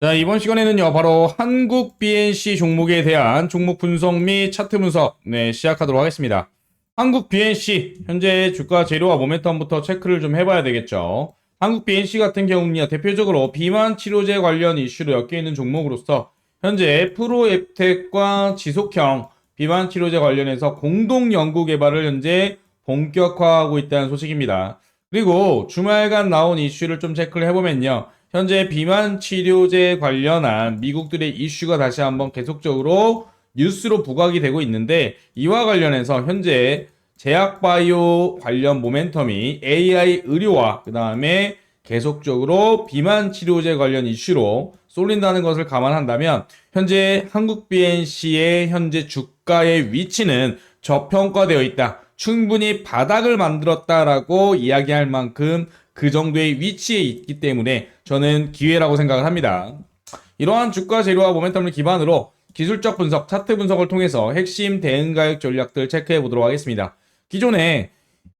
자, 이번 시간에는요, 바로 한국 BNC 종목에 대한 종목 분석 및 차트 분석, 네, 시작하도록 하겠습니다. 한국 BNC, 현재 주가 재료와 모멘텀부터 체크를 좀 해봐야 되겠죠. 한국 BNC 같은 경우는요, 대표적으로 비만 치료제 관련 이슈로 엮여 있는 종목으로서, 현재 프로앱텍과 지속형 비만 치료제 관련해서 공동 연구 개발을 현재 본격화하고 있다는 소식입니다. 그리고 주말간 나온 이슈를 좀 체크를 해보면요. 현재 비만 치료제 관련한 미국들의 이슈가 다시 한번 계속적으로 뉴스로 부각이 되고 있는데 이와 관련해서 현재 제약바이오 관련 모멘텀이 AI 의료와 그 다음에 계속적으로 비만 치료제 관련 이슈로 쏠린다는 것을 감안한다면 현재 한국 BNC의 현재 주가의 위치는 저평가되어 있다. 충분히 바닥을 만들었다라고 이야기할 만큼 그 정도의 위치에 있기 때문에 저는 기회라고 생각을 합니다. 이러한 주가 재료와 모멘텀을 기반으로 기술적 분석, 차트 분석을 통해서 핵심 대응 가격 전략들 체크해 보도록 하겠습니다. 기존에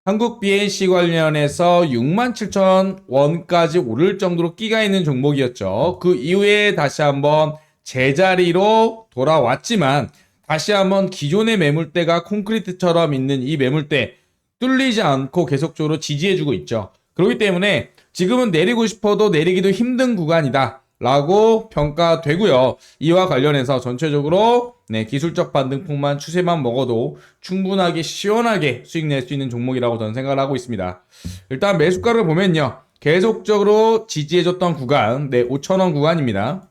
한국 BNC 관련해서 67,000원까지 오를 정도로 끼가 있는 종목이었죠. 그 이후에 다시 한번 제자리로 돌아왔지만 다시 한번 기존의 매물대가 콘크리트처럼 있는 이 매물대 뚫리지 않고 계속적으로 지지해주고 있죠. 그렇기 때문에 지금은 내리고 싶어도 내리기도 힘든 구간이다. 라고 평가되고요. 이와 관련해서 전체적으로 네, 기술적 반등폭만 추세만 먹어도 충분하게 시원하게 수익 낼 수 있는 종목이라고 저는 생각을 하고 있습니다. 일단 매수가를 보면요. 계속적으로 지지해줬던 구간, 네, 5천원 구간입니다.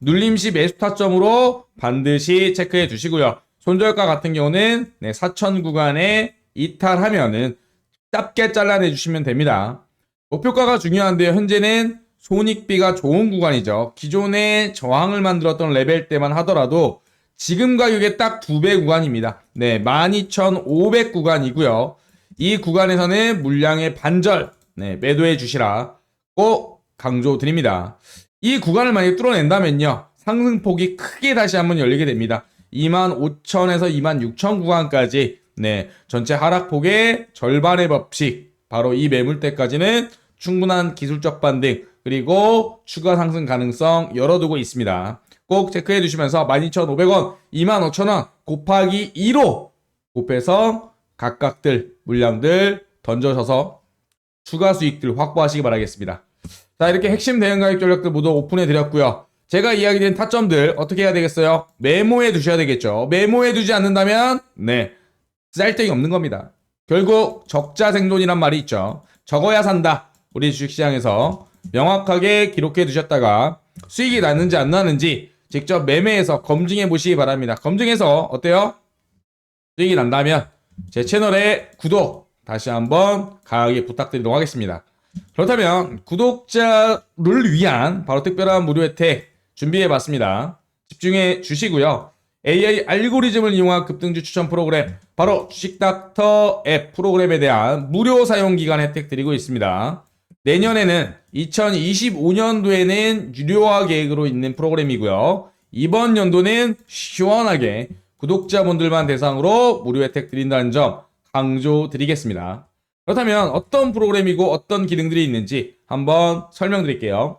눌림시 매수 타점으로 반드시 체크해 주시고요. 손절가 같은 경우는 네, 4천 구간에 이탈하면은 짧게 잘라내 주시면 됩니다. 목표가가 중요한데요. 현재는 손익비가 좋은 구간이죠. 기존에 저항을 만들었던 레벨 때만 하더라도 지금 가격의 딱 두 배 구간입니다. 네, 12,500 구간이고요. 이 구간에서는 물량의 반절 네, 매도해 주시라 꼭 강조드립니다. 이 구간을 만약에 뚫어낸다면요. 상승폭이 크게 다시 한번 열리게 됩니다. 25,000에서 26,000 구간까지 네, 전체 하락폭의 절반의 법칙 바로 이 매물대까지는 충분한 기술적 반등 그리고 추가 상승 가능성 열어두고 있습니다. 꼭 체크해 주시면서 12,500원, 25,000원 곱하기 2로 곱해서 각각들 물량들 던져셔서 추가 수익들 확보하시기 바라겠습니다. 자, 이렇게 핵심 대응 가격 전략들 모두 오픈해 드렸고요. 제가 이야기 드린 타점들 어떻게 해야 되겠어요? 메모해 두셔야 되겠죠. 메모해 두지 않는다면 네, 쌀데기 없는 겁니다. 결국 적자 생존이란 말이 있죠. 적어야 산다. 우리 주식시장에서 명확하게 기록해 두셨다가 수익이 나는지 안 나는지 직접 매매해서 검증해 보시기 바랍니다. 검증해서 어때요? 수익이 난다면 제 채널에 구독 다시 한번 강하게 부탁드리도록 하겠습니다. 그렇다면 구독자를 위한 바로 특별한 무료 혜택 준비해 봤습니다. 집중해 주시고요. AI 알고리즘을 이용한 급등주 추천 프로그램 바로 주식닥터 앱 프로그램에 대한 무료 사용 기간 혜택 드리고 있습니다. 내년에는 2025년도에는 유료화 계획으로 있는 프로그램이고요. 이번 연도는 시원하게 구독자분들만 대상으로 무료 혜택 드린다는 점 강조드리겠습니다. 그렇다면 어떤 프로그램이고 어떤 기능들이 있는지 한번 설명드릴게요.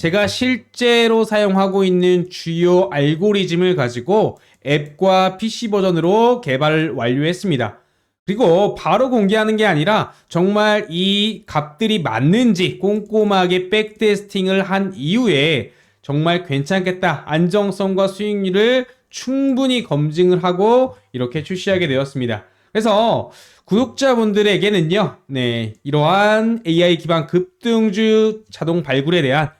제가 실제로 사용하고 있는 주요 알고리즘을 가지고 앱과 PC 버전으로 개발을 완료했습니다. 그리고 바로 공개하는 게 아니라 정말 이 값들이 맞는지 꼼꼼하게 백테스팅을 한 이후에 정말 괜찮겠다. 안정성과 수익률을 충분히 검증을 하고 이렇게 출시하게 되었습니다. 그래서 구독자분들에게는요, 네, 이러한 AI 기반 급등주 자동 발굴에 대한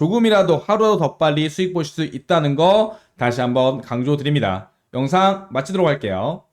조금이라도 하루 더 빨리 수익 보실 수 있다는 거 다시 한번 강조드립니다. 영상 마치도록 할게요.